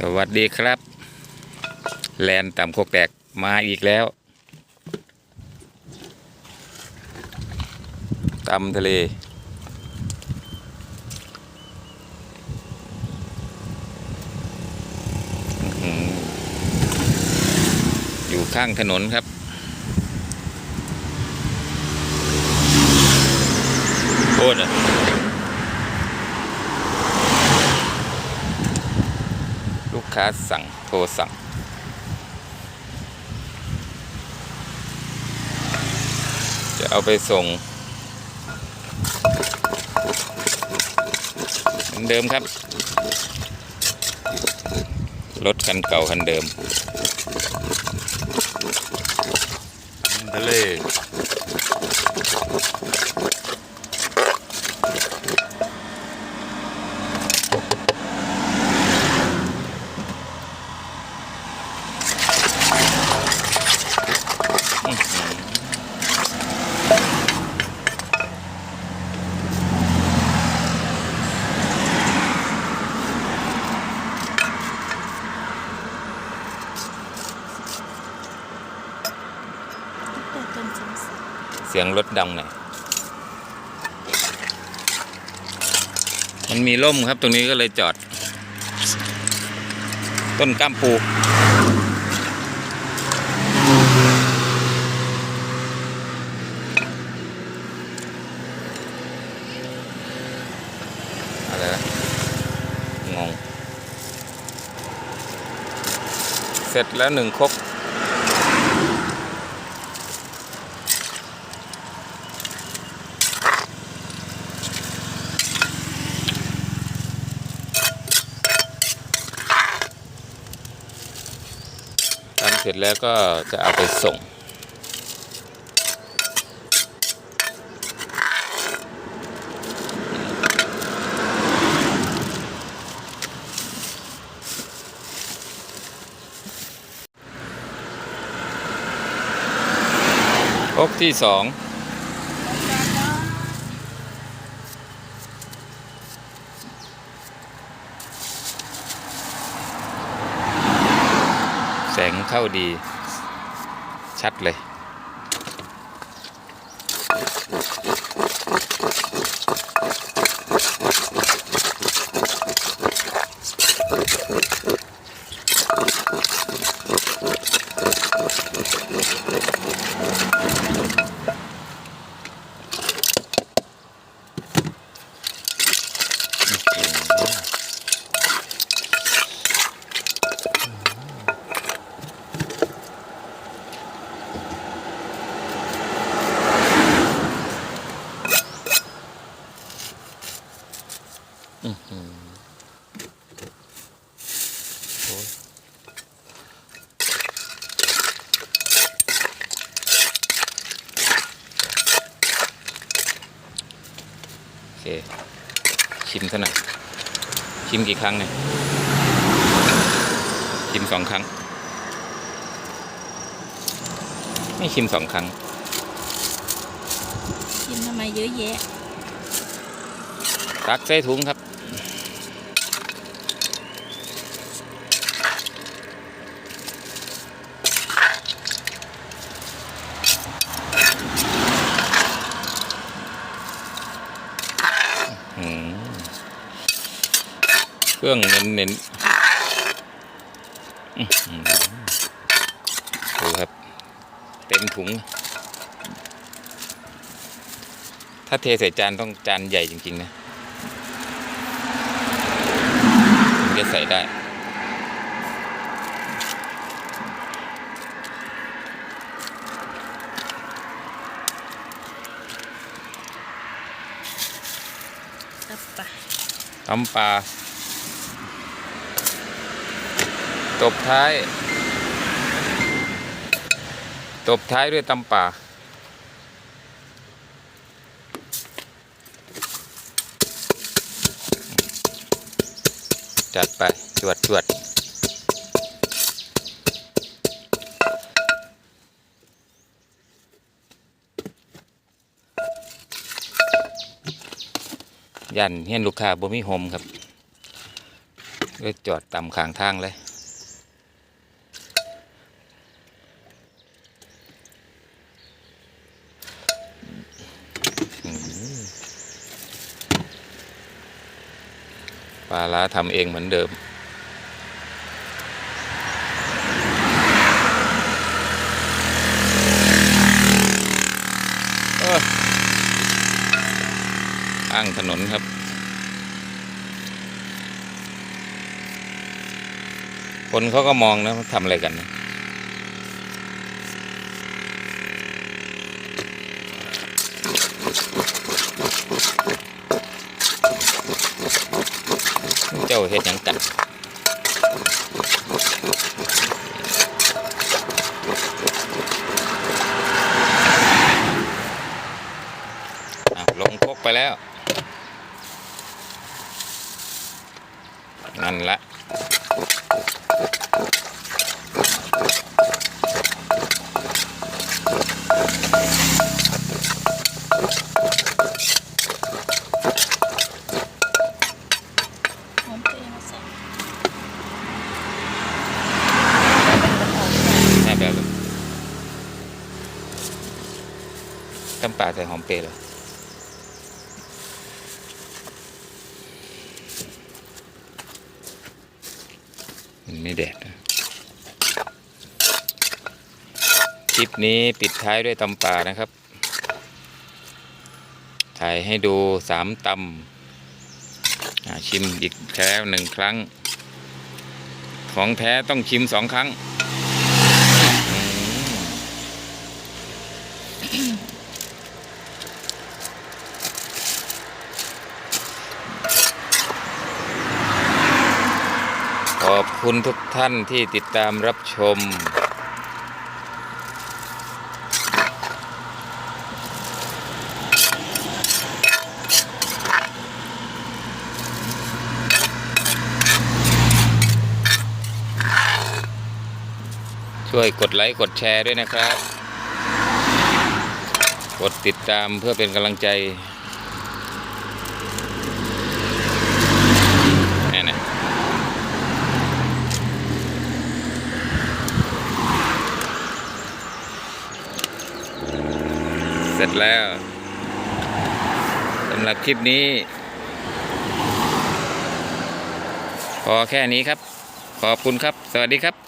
สวัสดีครับ แลนต่ำโคกแตกมาอีกแล้วตำทะเล อยู่ข้างถนนครับโคตรอะลูก ค้าสั่งโทรสั่ง จะเอาไปส่ง เหมือนเดิมครับ รถคันเก่าคันเดิมทะเล แต่ต้นสงสัย เสียงรถดังหน่อย มันมีร่มครับตรงนี้ก็เลยจอด ต้นก้ามปูอะไรนะงง เสร็จแล้วหนึ่งครก ร็จแล้วก็จะเอาไปส่ง อกที่สอง งเข้าดี ชัดเลย โอเค ชิมซะหน่อยชิมกี่ครั้งเนี่ย ชิมสองครั้ง ไม่ชิมสองครั้งกินทำไมเยอะแยะ ตักใส่ถุงครับ เครื่องเน้นเน้นๆอื้อหือดูครับ เต็มถุง ถ้าเทใส่จานต้องจานใหญ่จริง ๆ นะถึงจะใส่ได้ตับปะตำปลา ตบท้าย ตบท้ายด้วยตำป่า จัดไป จวดจวดยันเฮียนลูกค้าบ่มีโฮมครับเลยจอดตามข้างทางเลย ปลาล้าทำเองเหมือนเดิม อ้างถนนครับ คนเขาก็มองนะว่าทำอะไรกันนะ เจ้าเห็ดหยังกันลงพกไปแล้ว นั่นละ หอมเปรี้ยวมาใส่ แม่แบบเลย ตำปลาใส่หอมเปรย์เลยมันไม่แดดคลิปนี้ปิดท้ายด้วยตำป่านะครับ ถ่ายให้ดูสามตำชิมอีกแล้วหนึ่งครั้ง ของแท้ต้องชิมสองครั้ง ขอบ คุณทุกท่านที่ติดตามรับชม ช่วยกดไลค์ กดแชร์ด้วยนะครับ กดติดตามเพื่อเป็นกำลังใจแน่นะเส ร็จแล้วสำหรับคลิปนี้ พอแค่นี้ครับ ขอบคุณครับ สวัสดีครับ